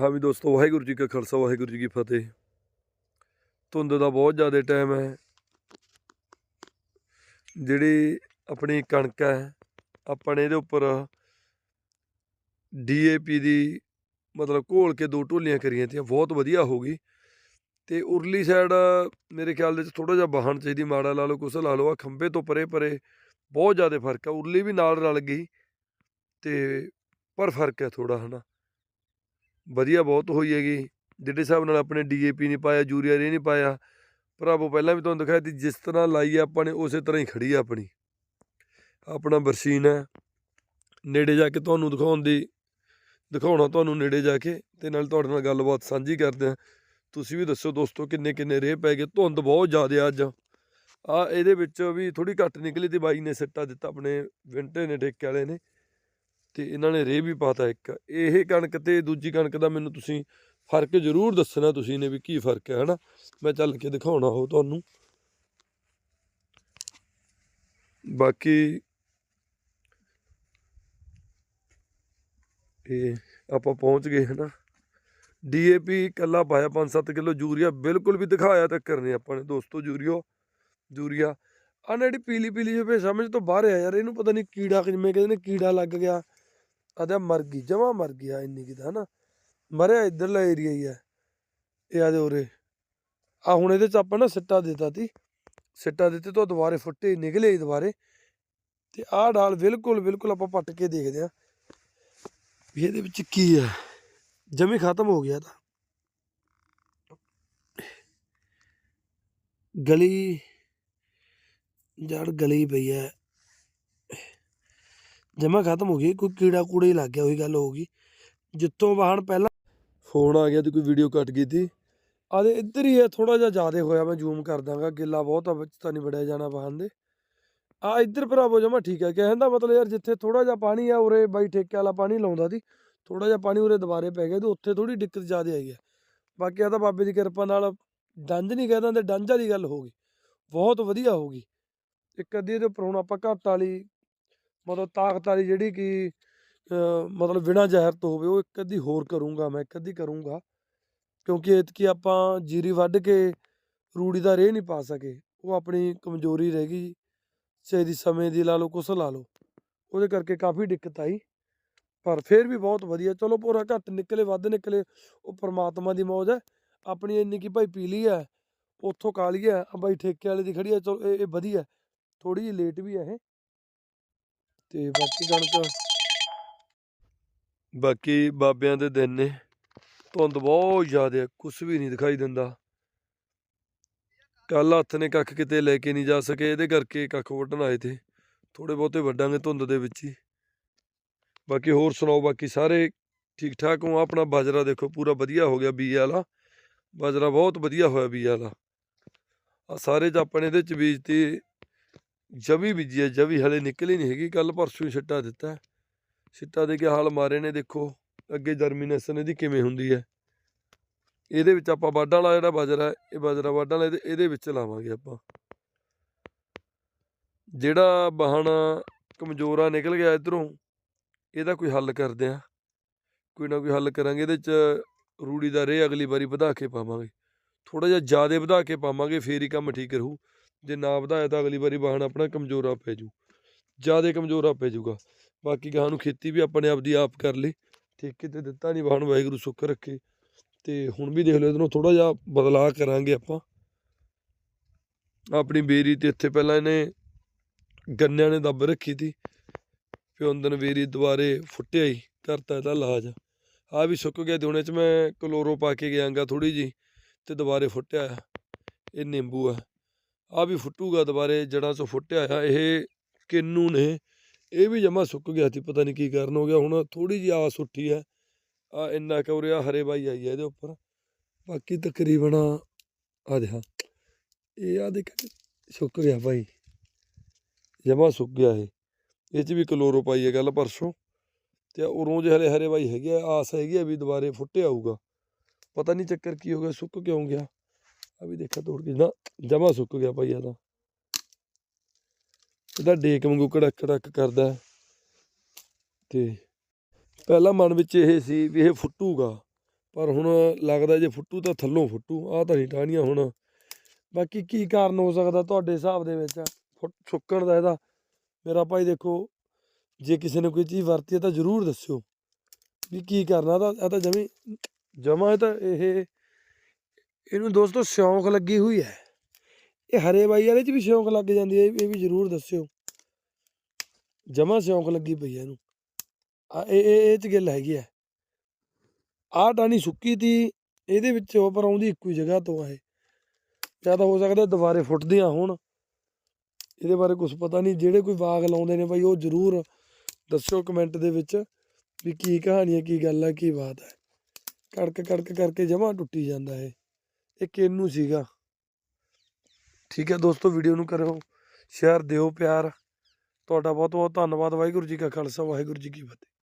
ਹਾਂ ਵੀ ਦੋਸਤੋ, ਵਾਹਿਗੁਰੂ ਜੀ ਕਾ ਖਾਲਸਾ, ਵਾਹਿਗੁਰੂ ਜੀ ਕੀ ਫਤਿਹ। ਧੁੰਦ ਦਾ ਬਹੁਤ ਜ਼ਿਆਦਾ ਟਾਈਮ ਹੈ। ਜਿਹੜੀ ਆਪਣੀ ਕਣਕ ਹੈ, ਆਪਾਂ ਨੇ ਇਹਦੇ ਉੱਪਰ ਡੀਏਪੀ ਦੀ ਮਤਲਬ ਘੋਲ ਕੇ ਦੋ ਢੋਲੀਆਂ ਕਰੀਆਂ ਤੀਆਂ, ਬਹੁਤ ਵਧੀਆ ਹੋ ਗਈ। ਤੇ ਉਰਲੀ ਸਾਈਡ ਮੇਰੇ ਖਿਆਲ ਦੇ ਵਿੱਚ ਥੋੜਾ ਜਿਹਾ ਵਾਹਣ ਚਾਹੀਦੀ, ਮਾੜਾ ਲਾ ਲਓ, ਕੁਛ ਲਾ ਲਓ, ਆ ਖੰਭੇ ਤੋਂ ਪਰੇ ਪਰੇ ਬਹੁਤ ਜ਼ਿਆਦਾ ਫ਼ਰਕ ਹੈ। ਉਰਲੀ ਵੀ ਨਾਲ ਰਲ ਗਈ ਤੇ ਪਰ ਫ਼ਰਕ ਹੈ ਥੋੜਾ ਹਨਾ। ਵਧੀਆ ਬਹੁਤ ਹੋਈ ਹੈਗੀ। ਜਿਹੜੇ ਹਿਸਾਬ ਨਾਲ ਆਪਣੇ ਡੀਏਪੀ ਨਹੀਂ ਪਾਇਆ, ਯੂਰੀਆ ਰੇ ਨਹੀਂ ਪਾਇਆ, ਭਰਾਵੋ ਪਹਿਲਾਂ ਵੀ ਤੁਹਾਨੂੰ ਦਿਖਾਇਆ ਸੀ, ਜਿਸ ਤਰ੍ਹਾਂ ਲਾਈ ਆਪਾਂ ਨੇ, ਉਸੇ ਤਰ੍ਹਾਂ ਹੀ ਖੜੀ ਆ ਆਪਣੀ। ਆਪਣਾ ਬਰਸੀਨ ਹੈ, ਨੇੜੇ ਜਾ ਕੇ ਤੁਹਾਨੂੰ ਦਿਖਾਉਣ ਦੀ, ਦਿਖਾਉਣਾ ਤੁਹਾਨੂੰ ਨੇੜੇ ਜਾ ਕੇ, ਤੇ ਨਾਲ ਤੁਹਾਡੇ ਨਾਲ ਗੱਲਬਾਤ ਸਾਂਝੀ ਕਰਦੇ ਆ ਤੁਸੀਂ ਵੀ ਦੱਸੋ ਦੋਸਤੋ ਕਿੰਨੇ ਕਿੰਨੇ ਰੇਹ ਪੈ ਗਏ, ਧੁੰਦ ਬਹੁਤ ਜ਼ਿਆਦਾ ਅੱਜ। ਆ ਇਹਦੇ ਵਿੱਚ ਵੀ ਥੋੜੀ ਘੱਟ ਨਿਕਲੀ ਤੇ ਬਾਈ ਨੇ ਸਿੱਟਾ ਦਿੱਤਾ ਆਪਣੇ ਵਿੰਟੇ ਨੇ, ਠੇਕੇ ਵਾਲੇ ਨੇ। ਤੇ ਇਹਨਾਂ ਨੇ ਰੇਹ ਵੀ ਪਾਤਾ ਇੱਕ। ਇਹ ਕਣਕ ਤੇ ਦੂਜੀ ਕਣਕ ਦਾ ਮੈਨੂੰ ਤੁਸੀਂ ਫ਼ਰਕ ਜ਼ਰੂਰ ਦੱਸਣਾ ਤੁਸੀਂ ਨੇ ਵੀ ਕੀ ਫ਼ਰਕ ਹੈ, ਹਨਾ? ਮੈਂ ਚੱਲ ਕੇ ਦਿਖਾਉਣਾ ਹੋ ਤੁਹਾਨੂੰ। ਬਾਕੀ ਇਹ ਆਪਾਂ ਪਹੁੰਚ ਗਏ, ਹਨਾ? ਡੀਏਪੀ ਇਕੱਲਾ ਪਾਇਆ 5-7 ਕਿਲੋ ਯੂਰੀਆ, ਬਿਲਕੁਲ ਵੀ ਦਿਖਾਇਆ ਤੱਕ ਕਰਨੇ ਆਪਾਂ ਨੇ ਦੋਸਤੋ ਯੂਰੀਓ, ਯੂਰੀਆ। ਆ ਜਿਹੜੀ ਪੀਲੀ ਪੀਲੀ ਜਿਹੀ ਸਮਝ ਤੋਂ ਬਾਹਰ ਆ ਯਾਰ, ਇਹਨੂੰ ਪਤਾ ਨਹੀਂ ਕੀੜਾ ਕਿਵੇਂ ਕਹਿੰਦੇ ਨੇ, ਕੀੜਾ ਲੱਗ ਗਿਆ। ਅਦਾ ਮਰ ਗਈ, ਜਮਾ ਮਰ ਗਿਆ ਇੰਨੀ ਕਿਦਾ ਹਨਾ। ਮਰਿਆ ਇਧਰਲਾ ਏਰੀਆ ਹੀ ਹੈ। ਇਹ ਆਦੇ ਉਰੇ। ਆ ਹੁਣ ਇਹਦੇ ਚ ਆਪਾਂ ਨਾ ਸਿੱਟਾ ਦਿੱਤਾ ਤੀ। ਸਿੱਟਾ ਦਿੱਤੇ ਤੋਂ ਦੁਬਾਰੇ ਫੁੱਟੇ ਨਿਕਲੇ ਦੁਬਾਰੇ। ਤੇ ਆਹ ਡਾਲ ਬਿਲਕੁਲ ਬਿਲਕੁਲ ਆਪਾਂ ਪੱਟ ਕੇ ਦੇਖਦੇ ਆ ਵੀ ਇਹਦੇ ਵਿੱਚ ਕੀ ਹੈ। ਜਮੀ ਖਤਮ ਹੋ ਗਿਆ ਤਾਂ। ਗਲੀ, ਜੜ ਗਲੀ ਪਈ ਹੈ। ਜਮਾ ਖਤਮ ਹੋ ਗਈ, ਕੋਈ ਕੀੜਾ ਕੂੜਾ ਹੀ ਲੱਗ ਗਿਆ, ਉਹੀ ਗੱਲ ਹੋ ਗਈ। ਜਿੱਤੋਂ ਵਾਹਣ ਪਹਿਲਾਂ ਫੋਨ ਆ ਗਿਆ ਤੇ ਕੋਈ ਵੀਡੀਓ ਕੱਟ ਗਈ ਤੀ ਆਦੇ ਇੱਧਰ ਹੀ ਹੈ ਥੋੜਾ ਜਿਹਾ ਜ਼ਿਆਦਾ ਹੋਇਆ, ਮੈਂ ਜ਼ੂਮ ਕਰ ਦਾਂਗਾ, ਗਿੱਲਾ ਬਹੁਤ ਆ, ਵਿੱਚ ਤਾਂ ਨਹੀਂ ਵੜਿਆ ਜਾਣਾ ਵਾਹਣ ਦੇ। ਆ ਇੱਧਰ ਭਰਾਵੋ ਜਮਾ ਠੀਕ ਹੈ ਕਹਿੰਦਾ ਮਤਲਬ ਯਾਰ ਜਿੱਥੇ ਥੋੜਾ ਜਿਹਾ ਪਾਣੀ ਆ, ਉਰੇ ਬਾਈ ਠੇਕੇ ਵਾਲਾ ਪਾਣੀ ਲਾਉਂਦਾ ਸੀ ਥੋੜਾ ਜਿਹਾ ਪਾਣੀ ਉਰੇ ਦੁਬਾਰੇ ਪੈ ਗਿਆ ਤੇ ਉੱਥੇ ਥੋੜੀ ਦਿੱਕਤ ਜ਼ਿਆਦਾ ਆਈ ਹੈ ਬਾਕੀ ਆ ਤਾਂ ਬਾਬੇ ਦੀ ਕਿਰਪਾ ਨਾਲ ਡੰਜ ਨਹੀਂ ਕਹਿੰਦਾ ਤੇ ਡੰਜ ਵਾਲੀ ਗੱਲ ਹੋ ਗਈ, ਬਹੁਤ ਵਧੀਆ ਹੋ ਗਈ। ਇੱਕ ਅੱਧੀ ਇਹਦੇ ਉੱਪਰ ਹੁਣ ਆਪਾਂ ਘੱਟ ਵਾਲੀ ਮਤਲਬ ਤਾਕਤ ਵਾਲੀ ਜਿਹੜੀ ਕਿ ਮਤਲਬ ਬਿਨਾਂ ਜ਼ਹਿਰ ਤੋਂ ਹੋਵੇ, ਉਹ ਇੱਕ ਅੱਧੀ ਹੋਰ ਕਰੂੰਗਾ ਮੈਂ, ਇੱਕ ਅੱਧੀ ਕਰੂੰਗਾ। ਕਿਉਂਕਿ ਇਤਕੀ ਆਪਾਂ ਜੀਰੀ ਵੱਢ ਕੇ ਰੂੜੀ ਦਾ ਰੇਹ ਨਹੀਂ ਪਾ ਸਕੇ। ਉਹ ਆਪਣੀ ਕਮਜ਼ੋਰੀ ਰਹਿ ਗਈ। ਚਾਹੇ ਦੀ ਸਮੇਂ ਦੀ ਲਾ ਲਓ, ਕੁਛ ਲਾ ਲਓ। ਉਹਦੇ ਕਰਕੇ ਕਾਫੀ ਦਿੱਕਤ ਆਈ। ਪਰ ਫਿਰ ਵੀ ਬਹੁਤ ਵਧੀਆ। ਚਲੋ ਪੂਰਾ ਘੱਟ ਨਿਕਲੇ, ਵੱਧ ਨਿਕਲੇ, ਉਹ ਪ੍ਰਮਾਤਮਾ ਦੀ ਮੌਜ ਹੈ। ਆਪਣੀ ਇੰਨੀ ਕੀ ਭਾਈ ਪੀ ਲਈ ਹੈ, ਉੱਥੋਂ ਕਾਲੀ ਹੈ। ਬਾਈ ਠੇਕੇ ਵਾਲੇ ਦੀ ਖੜੀ ਹੈ, ਚਲੋ ਇਹ ਇਹ ਵਧੀਆ। ਥੋੜੀ ਜਿਹੀ ਲੇਟ ਵੀ ਹੈ ਇਹ। ਤੇ ਬਾਕੀ ਕਣਕ ਬਾਕੀ ਬਾਬਿਆਂ ਦੇ ਦਿਨ ਨੇ। ਧੁੰਦ ਬਹੁਤ ਜ਼ਿਆਦਾ ਹੈ ਕੁਝ ਵੀ ਨਹੀਂ ਦਿਖਾਈ ਦਿੰਦਾ। ਕੱਲ ਹੱਥ ਨੇ ਕੱਖ ਕਿਤੇ ਲੈ ਕੇ ਨਹੀਂ ਜਾ ਸਕੇ, ਇਹਦੇ ਕਰਕੇ ਕੱਖ ਵੱਢਣ ਆਏ ਤੇ। ਥੋੜੇ ਬਹੁਤੇ ਵੱਢਾਂਗੇ ਧੁੰਦ ਦੇ ਵਿੱਚ ਹੀ। ਬਾਕੀ ਹੋਰ ਸੁਣਾਓ, ਬਾਕੀ ਸਾਰੇ ਠੀਕ ਠਾਕ ਹੋ? ਆਪਣਾ ਬਾਜਰਾ ਦੇਖੋ, ਪੂਰਾ ਵਧੀਆ ਹੋ ਗਿਆ ਬੀਜ ਵਾਲਾ। ਬਾਜਰਾ ਬਹੁਤ ਵਧੀਆ ਹੋਇਆ ਬੀਜ ਵਾਲਾ। ਆ ਸਾਰੇ ਚ ਨੇ ਇਹਦੇ ਚ ਬੀਜਤੀ ਜਵੀ ਬੀਜੀ ਹੈ ਜਵੀ ਹਲੇ ਨਿਕਲੀ ਨਹੀਂ ਹੈਗੀ ਕੱਲ ਪਰਸੋਂ ਹੀ ਛਿੱਟਾ ਦਿੱਤਾ। ਹੈ। ਛਿੱਟਾ ਦੇ ਕੇ ਹਾਲ ਮਾਰੇ ਨੇ, ਦੇਖੋ, ਅੱਗੇ ਜਰਮੀਨੇਸ਼ਨ ਇਹਦੀ ਕਿਵੇਂ ਹੁੰਦੀ ਹੈ। ਇਹਦੇ ਵਿੱਚ ਆਪਾਂ ਵਾਢਾਂ ਵਾਲਾ ਜਿਹੜਾ ਬਾਜਰਾ ਇਹ ਬਾਜਰਾ ਵਾਢਾਂ ਵਾਲਾ, ਇਹਦੇ ਇਹਦੇ ਵਿੱਚ ਲਾਵਾਂਗੇ ਆਪਾਂ। ਜਿਹੜਾ ਬਾਹਣ ਕਮਜ਼ੋਰਾ ਨਿਕਲ ਗਿਆ ਇਧਰੋਂ, ਇਹਦਾ ਕੋਈ ਹੱਲ ਕਰਦੇ ਆ ਕੋਈ ਨਾ ਕੋਈ ਹੱਲ ਕਰਾਂਗੇ, ਇਹਦੇ ਚ ਰੂੜੀ ਦਾ ਰੇਹ ਅਗਲੀ ਵਾਰੀ ਵਧਾ ਕੇ ਪਾਵਾਂਗੇ। ਥੋੜਾ ਜਿਹਾ ਜ਼ਿਆਦਾ ਵਧਾ ਕੇ ਪਾਵਾਂਗੇ, ਫੇਰ ਹੀ ਕੰਮ ਠੀਕ ਰਹੂ। ਜੇ ਨਾ ਵਧਾਇਆ ਤਾਂ ਅਗਲੀ ਵਾਰੀ ਵਾਹਣ ਆਪਣਾ ਕਮਜ਼ੋਰਾ ਪੈ ਜੂ। ਜ਼ਿਆਦਾ ਕਮਜ਼ੋਰਾ ਪੈ ਜੂਗਾ। ਬਾਕੀ ਗਾਂ ਨੂੰ ਖੇਤੀ ਵੀ ਆਪਣੇ ਆਪ ਦੀ ਆਪ ਕਰ ਲਈ ਠੇਕੇ ਤੇ ਦਿੱਤਾ ਨਹੀਂ ਵਾਹਣ ਵਾਹਿਗੁਰੂ ਸੁੱਖ ਰੱਖੇ। ਤੇ ਹੁਣ ਵੀ ਦੇਖ ਲਓ ਇਹਨੂੰ ਥੋੜਾ ਜਿਹਾ ਬਦਲਾਅ ਕਰਾਂਗੇ ਆਪਾਂ। ਆਪਣੀ ਬੇਰੀ ਤੇ ਇੱਥੇ ਪਹਿਲਾਂ ਇਹਨੇ ਗੰਨਿਆਂ ਨੇ ਦੱਬ ਰੱਖੀ ਤੀ। ਪਿਉਂਦਨ ਬੇਰੀ ਦੁਬਾਰੇ ਫੁੱਟਿਆ ਹੀ, ਕਰਤਾ ਇਹਦਾ ਇਲਾਜ। ਆ ਵੀ ਸੁੱਕ ਗਿਆ ਤੇ ਹੁਣ ਇਹ ਚ ਮੈਂ ਕਲੋਰੋ ਪਾ ਕੇ ਗਿਆਂਗਾ ਥੋੜੀ ਜੀ ਤੇ ਦੁਬਾਰੇ ਫੁੱਟਿਆ ਇਹ ਨਿੰਬੂ ਆ। ਆ ਵੀ ਫੁੱਟੂਗਾ ਦੁਬਾਰੇ ਜੜਾਂ ਚੋਂ ਫੁੱਟਿਆ ਆ ਇਹ ਕਿੰਨੂ ਨੇ? ਇਹ ਵੀ ਜਮਾ ਸੁੱਕ ਗਿਆ ਸੀ, ਪਤਾ ਨਹੀਂ ਕੀ ਕਾਰਨ ਹੋ ਗਿਆ, ਹੁਣ ਥੋੜੀ ਜਿਹੀ ਆਸ ਉੱਠੀ ਹੈ। ਆ ਇੰਨਾ ਕੌਰਿਆ ਹਰੇ ਬਾਈ ਆਈ ਹੈ ਇਹਦੇ ਉੱਪਰ। ਬਾਕੀ ਤਕਰੀਬਨ ਆ ਦੇਖਾ, ਇਹ ਆ ਦੇਖ, ਸੁੱਕ ਗਿਆ ਭਾਈ ਜਮਾ ਸੁੱਕ ਗਿਆ ਇਹ। ਇਹ ਚ ਵੀ ਕਲੋਰੋ ਪਾਈ ਹੈ ਗੱਲ ਪਰਸੋਂ। ਤੇ ਉਰੋਂ ਜੇ ਹਲੇ ਹਰੇ ਬਾਈ ਹੈਗੇ ਆਸ ਹੈਗੀ ਆ ਵੀ ਦੁਬਾਰੇ ਫੁੱਟੇ ਆਊਗਾ ਪਤਾ ਨਹੀਂ ਚੱਕਰ ਕੀ ਹੋ ਗਿਆ, ਸੁੱਕ ਕਿਉਂ ਗਿਆ? ਆ ਵੀ ਦੇਖਿਆ ਤੋੜ ਕੇ, ਨਾ ਜਮਾ ਸੁੱਕ ਗਿਆ ਭਾਈ ਇਹਦਾ। ਇਹਦਾ ਡੇਕ ਵਾਂਗੂ ਕੜਕ ਕੜਕ ਕਰਦਾ ਤੇ ਪਹਿਲਾਂ ਮਨ ਵਿੱਚ ਇਹ ਸੀ ਵੀ ਇਹ ਫੁੱਟੂਗਾ, ਪਰ ਹੁਣ ਲੱਗਦਾ ਜੇ ਫੁੱਟੂ ਤਾਂ ਥੱਲੋਂ ਫੁੱਟੂ, ਆਹ ਤਾਂ ਨਹੀਂ ਟਾਹਣੀਆਂ ਹੁਣ। ਬਾਕੀ ਕੀ ਕਾਰਨ ਹੋ ਸਕਦਾ ਤੁਹਾਡੇ ਹਿਸਾਬ ਦੇ ਵਿੱਚ? ਫੁੱਟ, ਸੁੱਕਣ ਦਾ ਇਹਦਾ ਮੇਰਾ ਭਾਈ ਦੇਖੋ, ਜੇ ਕਿਸੇ ਨੇ ਕੋਈ ਚੀਜ਼ ਵਰਤੀ ਹੈ ਤਾਂ ਜ਼ਰੂਰ ਦੱਸਿਓ। ਵੀ ਕੀ ਕਰਨਾ ਤਾਂ ਇਹ ਤਾਂ ਜਮੀ ਜਮਾ ਇਹ ਤਾਂ ਇਹ ਇਹਨੂੰ ਦੋਸਤੋ ਸਿਉਂਕ ਲੱਗੀ ਹੋਈ ਹੈ। ਇਹ ਹਰੇ ਬਾਈ ਵਾਲੇ ਚ ਵੀ ਸਿਉਂਕ ਲੱਗ ਜਾਂਦੀ ਹੈ, ਇਹ ਵੀ ਜ਼ਰੂਰ ਦੱਸਿਓ। ਜਮਾ ਸਿਉਂਕ ਲੱਗੀ ਪਈ ਹੈ ਇਹਨੂੰ। ਆ, ਇਹ ਇਹ ਚ ਗਿੱਲ ਹੈਗੀ ਹੈ। ਆਹ ਟਾਣੀ ਸੁੱਕੀ ਤੀ, ਇਹਦੇ ਵਿੱਚ ਉਹ ਪਰ ਆਉਂਦੀ ਇੱਕੋ ਹੀ ਜਗ੍ਹਾ ਤੋਂ ਆ ਇਹ। ਜਾਂ ਤਾਂ ਹੋ ਸਕਦਾ ਦੁਬਾਰੇ ਫੁੱਟਦੀਆਂ ਹੋਣ। ਇਹਦੇ ਬਾਰੇ ਕੁਝ ਪਤਾ ਨਹੀਂ, ਜਿਹੜੇ ਕੋਈ ਬਾਗ ਲਾਉਂਦੇ ਨੇ ਬਾਈ, ਉਹ ਜ਼ਰੂਰ ਦੱਸਿਓ ਕਮੈਂਟ ਦੇ ਵਿੱਚ ਵੀ ਕੀ ਕਹਾਣੀ ਹੈ, ਕੀ ਗੱਲ ਹੈ, ਕੀ ਬਾਤ ਹੈ। ਕੜਕ ਕੜਕ ਕਰਕੇ ਜਮਾ ਟੁੱਟੀ ਜਾਂਦਾ ਹੈ ਇਹ ਕਿੰਨੂ ਸੀਗਾ। ਠੀਕ ਹੈ ਦੋਸਤੋ ਵੀਡੀਓ ਨੂੰ ਕਰਿਓ ਸ਼ੇਅਰ ਦਿਓ ਪਿਆਰ। ਤੁਹਾਡਾ ਬਹੁਤ ਬਹੁਤ ਧੰਨਵਾਦ। ਵਾਹਿਗੁਰੂ ਜੀ ਕਾ ਖਾਲਸਾ, ਵਾਹਿਗੁਰੂ ਜੀ ਕੀ ਫਤਿਹ।